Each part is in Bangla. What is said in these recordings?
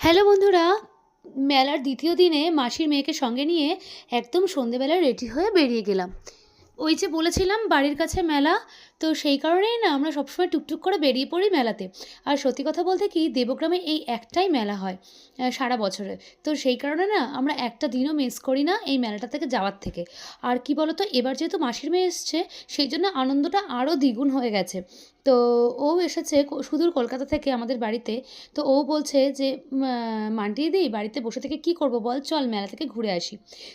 হ্যালো বন্ধুরা, মেলার দ্বিতীয় দিনে মাসির মেয়েকে সঙ্গে নিয়ে একদম সন্ধেবেলা রেডি হয়ে বেরিয়ে গেলাম। ওই যে বলেছিলাম বাড়ির কাছে মেলা, তো সেই কারণেই না আমরা সবসময় টুকটুক করে বেরিয়ে পড়ি মেলাতে। আর সত্যি কথা বলতে কি, দেবগ্রামে এই একটাই মেলা হয় সারা বছরে। তো সেই কারণে না আমরা একটা দিনও মিস করি না এই মেলাটা থেকে যাওয়ার থেকে। আর কি বলতো, এবার যেহেতু মাসির মেয়ে এসছে, সেই জন্য আনন্দটা আরও দ্বিগুণ হয়ে গেছে। তো ও এসেছে সুদূর কলকাতা থেকে আমাদের বাড়িতে। তো ও বলছে যে মান্টি দিই বাড়িতে বসে থেকে কি করব বল, চল মেলা থেকে ঘুরে আসি।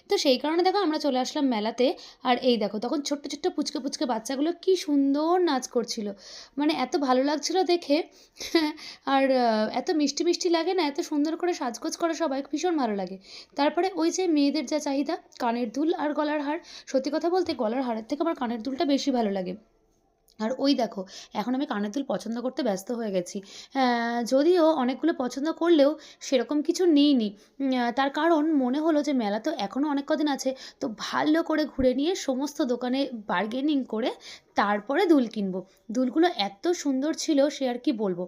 তো সেই কারণে দেখো আমরা চলে আসলাম মেলাতে। আর এই দেখো, তখন ছোট্ট ছোট্ট পুচকে পুচকে বাচ্চাগুলো কি সুন্দর নাচ করছিল। মানে এত ভালো লাগছিল দেখে, আর এত মিষ্টি মিষ্টি লাগে না, এত সুন্দর করে সাজগোজ করে সবাই ভীষণ ভালো লাগে। তারপরে ওই যে মেয়েদের যা চাহিদা, কানের দুল আর গলার হার, সত্যি কথা বলতে গলার হারের থেকে আমার কানের দুলটা বেশি ভালো লাগে। আর ওই দেখো, এখন আমি কানের দুল পছন্দ করতে ব্যস্ত হয়ে গেছি। যদিও অনেকগুলো পছন্দ করলেও সেরকম কিছু নিইনি। তার কারণ মনে হলো যে মেলা তো এখনও অনেক কদিন আছে, তো ভালো করে ঘুরে নিয়ে সমস্ত দোকানে বার্গেনিং করে তারপরে দুল কিনবো। দুলগুলো এত সুন্দর ছিল সে আর কি বলব।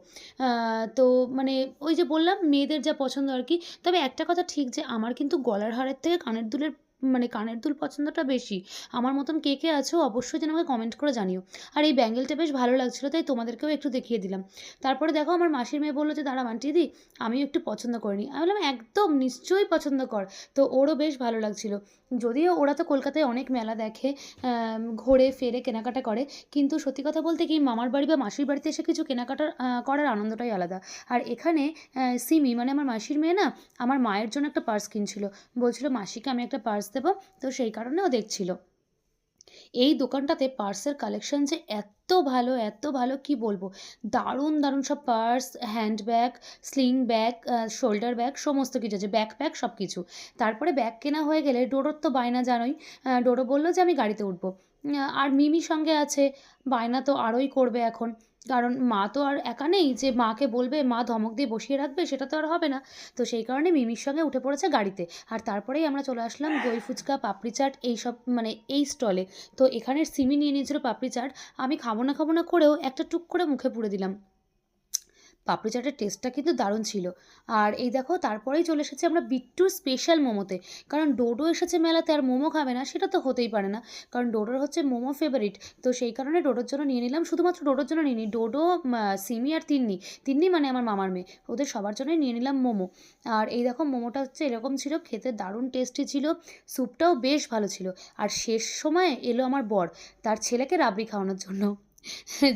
তো মানে ওই যে বললাম, মেয়েদের যা পছন্দ আর কি, তবে একটা কথা ঠিক যে আমার কিন্তু গলার হারের থেকে কানের দুলের মানে কানের দুল পছন্দটা বেশি। আমার মতন কে কে আছো অবশ্যই যেন আমাকে কমেন্ট করে জানিও। আর এই ব্যাঙ্গেলটা বেশ ভালো লাগছিল, তাই তোমাদেরকেও একটু দেখিয়ে দিলাম। তারপরে দেখো আমার মাসির মেয়ে বলল যে, দাঁড়া মান্টি দি, আমিও একটু পছন্দ করিনি আমি বললাম, একদম, নিশ্চয়ই পছন্দ কর। তো ওরও বেশ ভালো লাগছিল। যদিও ওরা তো কলকাতায় অনেক মেলা দেখে ঘোরে, ফেরে, কেনাকাটা করে, কিন্তু সত্যি কথা বলতে কি, মামার বাড়ি বা মাসির বাড়িতে এসে কিছু কেনাকাটা করার আনন্দটাই আলাদা। আর এখানে সিমি মানে আমার মাসির মেয়ে না, আমার মায়ের জন্য একটা পার্স কিনছিল। বলছিল, মাসিকে আমি একটা পার্স দেবো, তো সেই কারণেও দেখছিল। এই দোকানটাতে পার্সের কালেকশন যে এত ভালো এত ভালো, কি বলব? দারুণ দারুণ সব purse handbag sling bag shoulder bag সমস্ত কিছু আছে ব্যাকপ্যাক সব কিছু তারপরে ব্যাগ কেনা হয়ে গেলে, ডোরোর তো বায়না জানোই ডোরো বলল যে আমি গাড়িতে উঠবো। আর মিমি সঙ্গে আছে। বায়না তো আরোই করবে এখন। কারণ মা তো আর একা নেই যে মাকে বলবে, মা ধমক দিয়ে বসিয়ে রাখবে, সেটা তো আর হবে না। তো সেই কারণে মিমির সঙ্গে উঠে পড়েছে গাড়িতে। আর তারপরেই আমরা চলে আসলাম দই ফুচকা, পাপড়ি চাট এইসব মানে এই স্টলে। তো এখানের সিমি নিয়ে নিয়েছিল পাপড়ি চাট। আমি খাব না খাব না করেও একটা টুক করে মুখে পুড়ে দিলাম। পাপড়ি চাটের টেস্টটা কিন্তু দারুণ ছিল। আর এই দেখো, তারপরেই চলে এসেছে আমরা বিট্টুর স্পেশাল মোমোতে। কারণ ডোডো এসেছে মেলাতে আর মোমো খাবে না, সেটা তো হতেই পারে না। কারণ ডোডোর হচ্ছে মোমো ফেভারিট তো সেই কারণে ডোডোর জন্য নিয়ে নিলাম। শুধুমাত্র ডোডোর জন্য নিইনি, ডোডো সিমি আর তিন্নি। তিন্নি মানে আমার মামার মেয়ে। ওদের সবার জন্যই নিয়ে নিলাম মোমো। আর এই দেখো, মোমোটা হচ্ছে এরকম ছিল, খেতে দারুণ টেস্টি ছিল স্যুপটাও বেশ ভালো ছিল। আর শেষ সময়ে এলো আমার বর, তার ছেলেকে রাবড়ি খাওয়ানোর জন্য।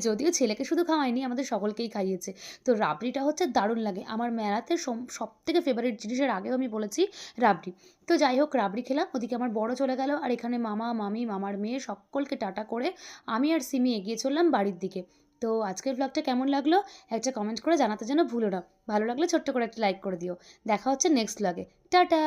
যদিও ছেলেকে শুধু খাওয়ায়নি, আমাদের সকলকেই খাইয়েছে। তো রাবড়িটা হচ্ছে দারুণ লাগে। আমার মেলাতে সব থেকে ফেভারিট জিনিসের আগেও আমি বলেছি, রাবড়ি। তো যাই হোক, রাবড়ি খেলাম, ওদিকে আমার বড় চলে গেল, আর এখানে মামা, মামি, মামার মেয়ে সকলকে টাটা করে আমি আর সিমি এগিয়ে চললাম বাড়ির দিকে। তো আজকের ব্লগটা কেমন লাগল? একটা কমেন্ট করে জানাতে যেন ভুলো না। ভালো লাগলে ছোট্ট করে একটা লাইক করে দিও। দেখা হচ্ছে নেক্সট ব্লগে টাটা!